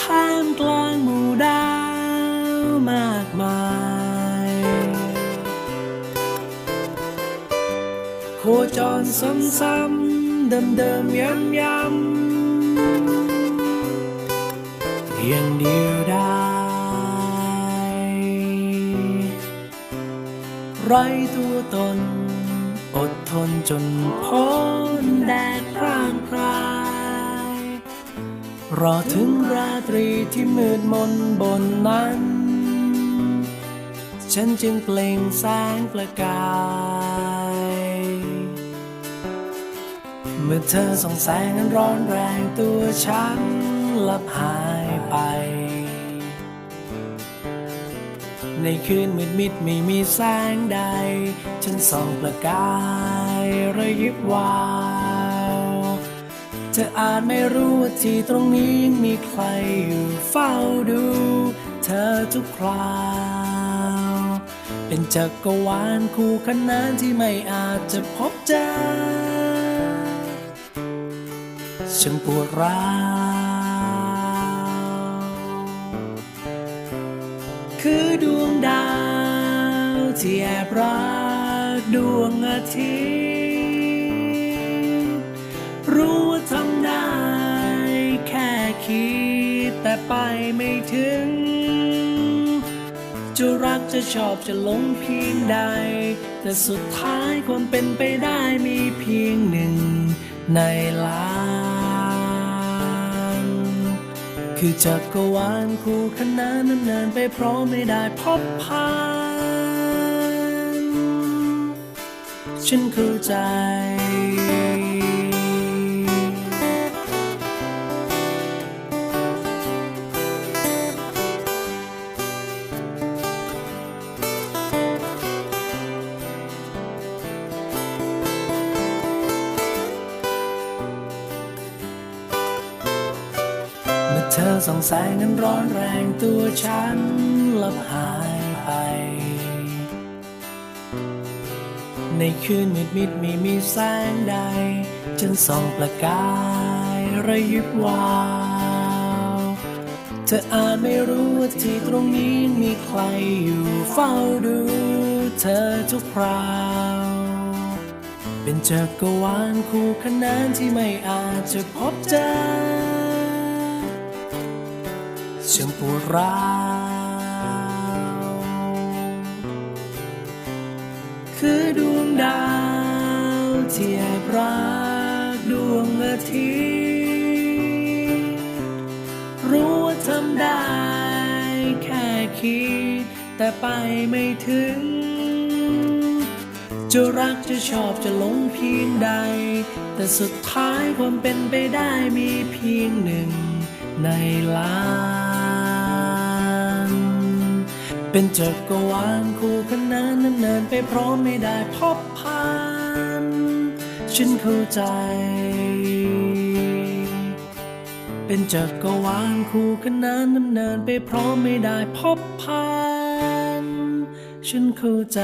ท่ามกลางหมู่ดาวมากมาย จรซ้ำๆเดิมๆย้ำๆเพียงเดียวได้ ไรตัวตน อดทนจนพ้นแดดพร่างพราย รอถึงราตรีที่มืดมนบนนั้น ฉันจึงเปล่งแสงประกาย มื่อเธอส่องแสงนั้นร้อนแรงตัวฉันลับหายไป ในคืนมืดมิดไม่มีแสงใด ฉันส่องประกายระยิบวาว เธออาจไม่รู้ว่าที่ตรงนี้ยังมีใครอยู่เฝ้าดู เธอทุกคราวเป็นจักรวาลคู่ขนานที่ไม่อาจจะพบเจอ ฉันปวดร้าวคือดวงดาวที่แอบรักดวงอาทิตย์ รู้ว่าทำได้แค่คิดแต่ไปไม่ถึง จะรักจะชอบจะหลงเพียงใด แต่สุดท้ายความเป็นไปได้มีเพียงหนึ่งในล้าน คือจักรวาลคู่ขนานนานเนินไปเพราะไม่ได้พบผ่าน ฉันเข้าใจ เธอส่องแสงนั้นร้อนแรงตัวฉันลับหายไป ในคืนมืดมิดไม่มีแสงใดฉันส่องประกายระยิบวาว เธออาจไม่รู้ว่าที่ตรงนี้มีใครอยู่เฝ้าดูเธอทุกคราว เป็นจักรวาลคู่ขนานที่ไม่อาจจะพบเจอ ฉันปวดร้าวคือดวงดาวที่แอบรักดวงอาทิตย์รู้ว่าทำได้แค่คิด แต่ไปไม่ถึง จะรักจะชอบจะหลงเพียงใด แต่สุดท้ายความเป็นไปได้มีเพียงหนึ่งในล้าน เป็นจักรวาลคู่ขนานนั้นเนินไปพร้อมไม่ได้พบผ่านฉันเข้าใจ เป็นจักรวาลคู่ขนานดำเนินไปพร้อมไม่ได้พบผ่านฉันเข้าใจ